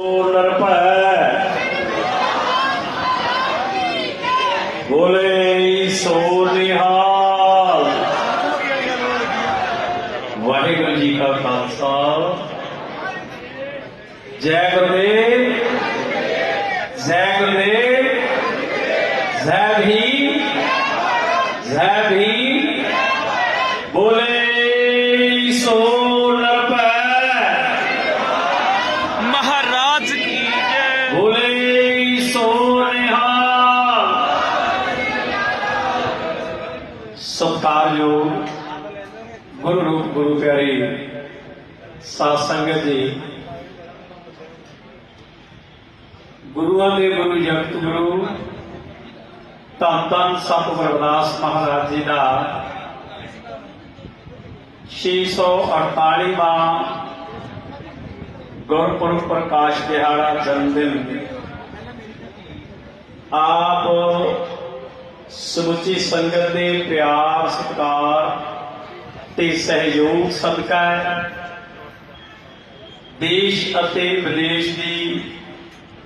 निरभय बोले सो निहाल। वाहेगुरु जी का खालसा। जय गुरुदेव। जय गुरुदेव। जय भी जय भीम। बोले ਸਤਿਕਾਰਯੋਗ ਗੁਰੂ ਰੂਪ ਗੁਰੂ ਪਿਆਰੀ ਸਾਧ ਸੰਗਤ ਜੀ ਗੁਰੂਆਂ ਦੇ ਗੁਰੂ ਜਗਤ ਗੁਰੂ ਧੰਨ ਧੰਨ ਸਤਿਗੁਰ ਰਵਿਦਾਸ ਮਹਾਰਾਜ ਜੀ ਦਾ 648ਵਾਂ ਗੁਰਪੁਰਬ ਪ੍ਰਕਾਸ਼ ਦਿਹਾੜਾ ਜਨਮ ਦਿਨ ਆਪ ਸਮੁੱਚੀ ਸੰਗਤ ਦੇ ਪਿਆਰ, ਸਤਿਕਾਰ ਤੇ ਸਹਿਯੋਗ ਸਦਕਾ ਦੇਸ਼ ਅਤੇ ਵਿਦੇਸ਼ ਦੀ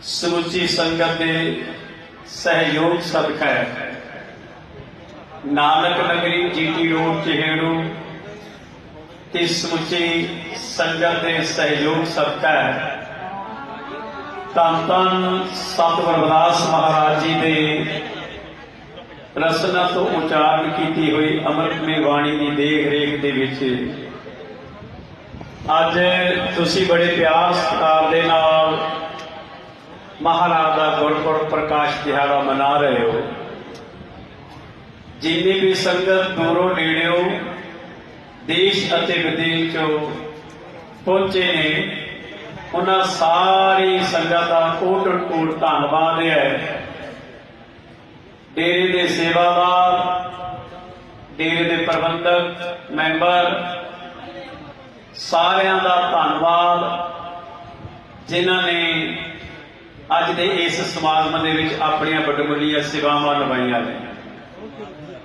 ਸਮੁੱਚੀ ਸੰਗਤ ਦੇ ਸਹਿਯੋਗ ਸਦਕਾ ਨਾਨਕ ਨਗਰੀ, ਜੀਟੀ ਰੋਡ, ਚਿਹੜੂ ਤੇ ਸਮੁੱਚੀ ਸੰਗਤ ਦੇ ਸਹਿਯੋਗ ਸਦਕਾ ਧੰਨ ਧੰਨ ਸਤਿਗੁਰ ਰਵਿਦਾਸ ਮਹਾਰਾਜ ਜੀ ਦੇ ਰਸਨਾ ਤੋਂ ਉਚਾਰਨ ਕੀਤੀ ਹੋਈ ਅੰਮ੍ਰਿਤਮਈ ਬਾਣੀ ਦੀ ਦੇਖ ਰੇਖ ਦੇ ਵਿੱਚ ਅੱਜ ਤੁਸੀਂ ਬੜੇ ਪਿਆਰ ਸਤਿਕਾਰ ਦੇ ਨਾਲ ਮਹਾਰਾਜ ਦਾ ਗੁਰਪੁਰਬ ਪ੍ਰਕਾਸ਼ ਦਿਹਾੜਾ ਮਨਾ ਰਹੇ ਹੋ। ਜਿੰਨੀ ਵੀ ਸੰਗਤ ਦੂਰੋਂ ਨੇੜਿਓ ਦੇਸ਼ ਅਤੇ ਵਿਦੇਸ਼ ਚੋਂ ਪਹੁੰਚੇ ਨੇ, ਉਹਨਾਂ ਸਾਰੀ ਸੰਗਤ ਦਾ ਕੋਟ ਕੋਟ ਧੰਨਵਾਦ ਹੈ। ਡੇਰੇ ਦੇ ਸੇਵਾਦਾਰ ਡੇਰੇ ਦੇ ਪ੍ਰਬੰਧਕ, ਮੈਂਬਰ, ਸਾਰਿਆਂ ਦਾ ਧੰਨਵਾਦ, ਜਿਨ੍ਹਾਂ ਨੇ ਅੱਜ ਦੇ ਇਸ ਸਮਾਗਮ ਦੇ ਵਿੱਚ ਆਪਣੀਆਂ ਵੱਡਮੁੱਲੀਆਂ ਸੇਵਾਵਾਂ ਨਿਭਾਈਆਂ ਨੇ।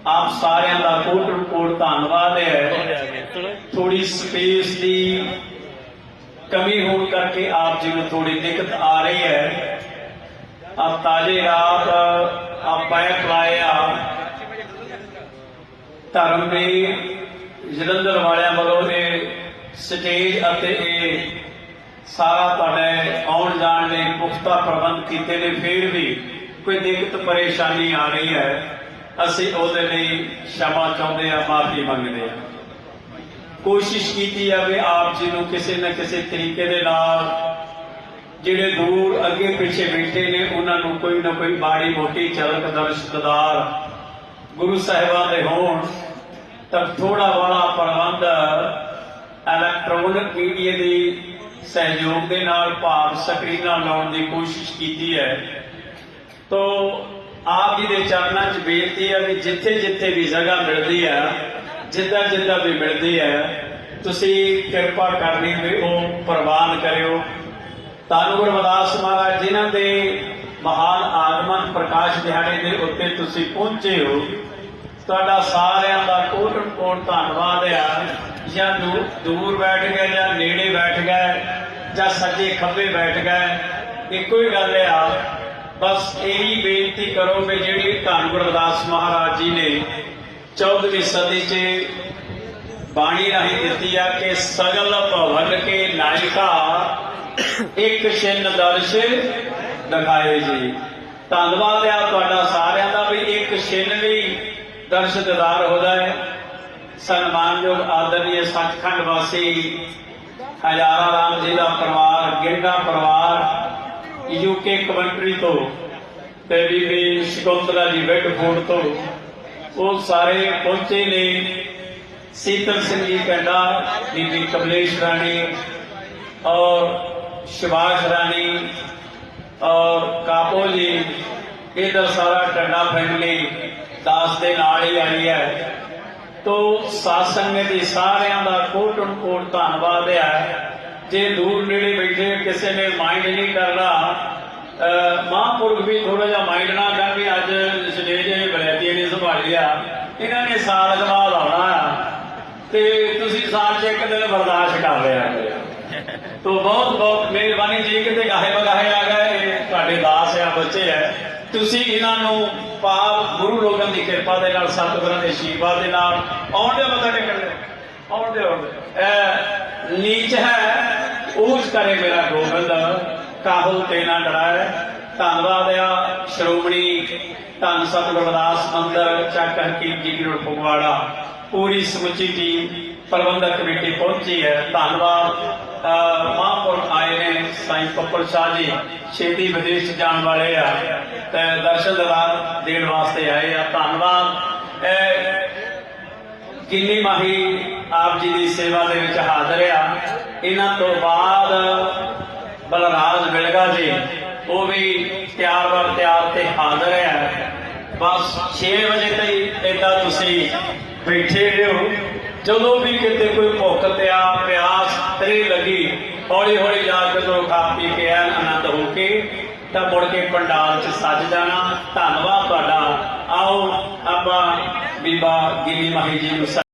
ਆਪ ਸਾਰਿਆਂ ਦਾ ਕੋਟ ਕੋਟ ਧੰਨਵਾਦ ਹੈ। ਥੋੜੀ ਸਪੇਸ ਦੀ ਕਮੀ ਹੋਣ ਕਰਕੇ ਆਪ ਜੀ ਨੂੰ ਥੋੜੀ ਦਿੱਕਤ ਆ ਰਹੀ ਹੈ। ਆਪ ਤਾਜੇ ਰਾਤ ਆ ਪੈ ਪਲਾਇਆ ਧਰਮ ਦੇ ਜਲੰਧਰ ਵਾਲਿਆਂ ਵੱਲੋਂ ਇਹ ਸਟੇਜ ਅਤੇ ਇਹ ਸਾਰਾ ਤੁਹਾਡੇ ਆਉਣ ਜਾਣ ਲਈ ਪੁਖਤਾ ਪ੍ਰਬੰਧ ਕੀਤੇ ਨੇ। ਫੇਰ ਵੀ ਕੋਈ ਦਿੱਕਤ ਪਰੇਸ਼ਾਨੀ ਆ ਰਹੀ ਹੈ। ਅਸੀਂ ਉਹਦੇ ਲਈ ਸ਼ਮਾ ਚਾਹੁੰਦੇ ਆ ਮਾਫੀ ਮੰਗਦੇ ਆ ਕੋਸ਼ਿਸ਼ ਕੀਤੀ ਆ ਵੀ ਆਪ ਜੀ ਨੂੰ ਕਿਸੇ ਨਾ ਕਿਸੇ ਤਰੀਕੇ ਦੇ ਨਾਲ ਜਿਹੜੇ ਦੂਰ ਅੱਗੇ ਪਿੱਛੇ ਬੈਠੇ ਨੇ, ਉਹਨਾਂ ਨੂੰ ਕੋਈ ਨਾ ਕੋਈ ਬਾੜੀ ਮੋਟੀ ਝਲਕ ਦਰਸ਼ਕਦਾਰ ਗੁਰੂ ਸਾਹਿਬਾਨ ਦੇ ਹੋਣ, ਤਾਂ ਥੋੜਾ ਬੜਾ ਪ੍ਰਬੰਧ ਇਲੈਕਟ੍ਰੋਨਿਕ ਮੀਡੀਆ ਦੀ ਸਹਿਯੋਗ ਦੇ ਨਾਲ ਭਾਵ ਸਕਰੀਨਾਂ ਲਾਉਣ ਦੀ ਕੋਸ਼ਿਸ਼ ਕੀਤੀ ਹੈ। ਤੋ ਆਪ ਜੀ ਦੇ ਚਰਨਾਂ 'ਚ ਬੇਨਤੀ ਹੈ ਵੀ ਜਿੱਥੇ ਜਿੱਥੇ ਵੀ ਜਗ੍ਹਾ ਮਿਲਦੀ ਹੈ, ਜਿੱਦਾਂ ਜਿੱਦਾਂ ਵੀ ਮਿਲਦੀ ਹੈ, ਤੁਸੀਂ ਕਿਰਪਾ ਕਰਨੀ ਵੀ ਉਹ ਪ੍ਰਵਾਨ ਕਰਿਓ। ਧੰਨ ਗੁਰੂ ਮਹਾਰਾਜ, ਜਿਨ੍ਹਾਂ ਦੇ ਮਹਾਨ ਆਗਮਨ ਪ੍ਰਕਾਸ਼ ਦਿਹਾੜੇ ਦੇ ਉੱਤੇ ਤੁਸੀਂ ਪਹੁੰਚੇ ਹੋ, ਤੁਹਾਡਾ ਸਾਰਿਆਂ ਦਾ ਕੋਟ ਕੋਟ ਧੰਨਵਾਦ ਆ। ਜਾਂ ਦੂ- ਦੂਰ ਬੈਠ ਗਏ, ਜਾਂ ਨੇੜੇ ਬੈਠ ਗਏ, ਜਾਂ ਸੱਜੇ ਖੱਬੇ ਬੈਠ ਗਏ, ਇੱਕੋ ਹੀ ਗੱਲ ਆ। ਬਸ ਇਹੀ ਬੇਨਤੀ ਕਰੋ ਕਿ ਜਿਹੜੀ ਧੰਨ ਗੁਰੂ ਮਹਾਰਾਜ ਜੀ ਨੇ 14ਵੀਂ ਸਦੀ 'ਚ ਬਾਣੀ ਰਾਹੀਂ ਦਿੱਤੀ ਆ ਕਿ ਸਗਲ ਭਵਨ ਕੇ ਨਾਇਕਾ ਇੱਕ ਛਿੰਨ ਦਰਸ਼ ਦਿਖਾਏ ਜੀ। ਧੰਨਵਾਦ ਆ ਤੁਹਾਡਾ ਸਾਰਿਆਂ ਦਾ ਵੀ ਇੱਕ ਛਿੰਨ ਵੀ ਦਰਸ਼ ਦਿਦਾਰ ਹੋਦਾ ਸਨਮਾਨਯੋਗ ਆਦਰਨੀय ਸੱਚਖੰਡ ਵਾਸੀ ਹਜ਼ਾਰਾ ਰਾਮ ਜੀ ਦਾ ਪਰਿਵਾਰ ਗਿੰਡਾ ਪਰਿਵਾਰ ਯੂਕੇ ਕਮੰਟਰੀ ਤੋਂ ਤੇ ਬੀਬੀ ਸ਼ਕੁੰਤਲਾ ਜੀ ਵੈਡਫੋਰਡ ਤੋਂ, ਉਹ ਸਾਰੇ ਪਹੁੰਚੇ ਨੇ। ਸੀਤਲ ਸਿੰਘ ਜੀ ਪਿੰਡਾ ਬੀਬੀ ਕਮਲੇਸ਼ ਰਾਣੀ ਔਰ ਸ਼ਿਵਾਸ਼ ਰਾਣੀ ਔਰ ਕਾਪੋ ਜੀ, ਇਧਰ ਸਾਰਾ ਟੰਡਾ ਫੈਮਿਲੀ ਦਾਸ ਦੇ ਨਾਲ ਹੀ ਆਈ ਹੈ। ਤੋ ਸਾਧ ਸੰਗਤ ਦੇ ਸਾਰਿਆਂ ਦਾ ਕੋਟਨ ਕੋਟ ਧੰਨਵਾਦ ਹੈ। ਜੇ ਦੂਰ ਨੇੜੇ ਬੈਠੇ ਕਿਸੇ ਨੇ ਮਾਈਂਡ ਨਹੀਂ ਕਰਦਾ ਮਹਾਂਪੁਰਖ ਵੀ ਥੋੜਾ ਜਿਹਾ ਮਾਈਂਡ ਨਾ ਕਰ ਵੀ ਅੱਜ ਸਟੇਜ ਇਹ ਬਲੈਤੀਆਂ ਨੇ ਸੰਭਾਲ ਲਿਆ ਇਹਨਾਂ ਨੇ ਸਾਲ ਜਵਾਬ ਲਾਉਣਾ ਤੇ ਤੁਸੀਂ ਸਾਲ ਚ ਇੱਕ ਦਿਨ ਬਰਦਾਸ਼ਤ ਕਰ ਲਿਆ ਤੋ ਬਹੁਤ ਬਹੁਤ ਮਿਹਰਬਾਨੀ। ਜੀ ਕਿਤੇ ਗਾਹੇ ਬਗਾਹੇ ਆ ਗਏ ਤੁਹਾਡੇ ਦਾਸ ਆ, ਬੱਚੇ ਆ, ਤੁਸੀਂ ਇਹਨਾਂ ਨੂੰ ਪਾਪ, ਗੁਰੂ ਲੋਕਾਂ ਦੀ ਕਿਰਪਾ ਦੇ ਨਾਲ, ਸਤਿਗੁਰਾਂ ਦੇ ਆਸ਼ੀਰਵਾਦ ਦੇ ਨਾਲ ਆਉਂਦੇ ਮੱਥਾ ਟੇਕਣ ਦੇ ਆਉਂਦੇ ਆਉਂਦੇ ਇਹ ਨੀਚ ਹੈ, ਊਚ ਕਰੇ ਮੇਰਾ ਗੋਬਿੰਦ। ਕਾਹੂ ਤੇ ਨਾ ਡਰਾਏ। ਧੰਨਵਾਦ ਆ, ਸ਼੍ਰੋਮਣੀ ਧੰਨ ਸਤਿਗੁਰ ਅਰਦਾਸ ਮੰਦਰ, ਚੱਕ ਹਕੀਮ ਜੀ ਰੋਡ ਫਗਵਾੜਾ। ਪੂਰੀ ਸਮੁੱਚੀ ਟੀਮ ਪ੍ਰਬੰਧਕ ਕਮੇਟੀ ਪਹੁੰਚੀ ਹੈ। ਧੰਨਵਾਦ। ਅਹ ਆਏ ਨੇ ਸਾਈਂ ਪੱਪਲ ਸ਼ਾਹ ਜੀ। ਛੇਤੀ ਵਿਦੇਸ਼ ਜਾਣ ਵਾਲੇ ਆ ਤੇ ਦਰਸ਼ਨ ਦਿਦਾਰ ਦੇਣ ਵਾਸਤੇ ਆਏ ਆ। ਧੰਨਵਾਦ। ਕਿੰਨੀ ਮਾਹੀ ਆਪ ਜੀ ਦੀ ਸੇਵਾ ਦੇ ਵਿੱਚ ਹਾਜ਼ਰ ਆ। ਇਹਨਾਂ ਤੋਂ ਬਾਅਦ ਬਲਰਾਜ ਮਿਲਗਾ ਜੀ, ਉਹ ਵੀ ਤਿਆਰ ਵਰ ਤਿਆਰ ਤੇ ਹਾਜ਼ਰ ਹੈ ਬਸ 6 ਵਜੇ ਤਾਈਂ ਏਦਾਂ ਤੁਸੀਂ ਬੈਠੇ ਰਹੋ ਜਦੋਂ ਵੀ ਕਿਤੇ ਕੋਈ ਭੁੱਖ ਤੇ ਆ, ਪਿਆਸ ਤਰੀ ਲੱਗੀ ਹੌਲੀ ਹੌਲੀ ਜਾ ਕੇ ਤੋਂ ਖਾ ਪੀ ਕੇ ਐਨ ਆਨੰਦ ਹੋ ਕੇ ਤਾਂ ਮੁੜ ਕੇ ਪੰਡਾਲ 'ਚ ਸੱਜ ਜਾਣਾ। ਧੰਨਵਾਦ ਤੁਹਾਡਾ। ਆਓ, ਆਪਾਂ ਬੀਬਾ ਗਿਨੀ ਮਾਹੀ ਜੀ ਨੂੰ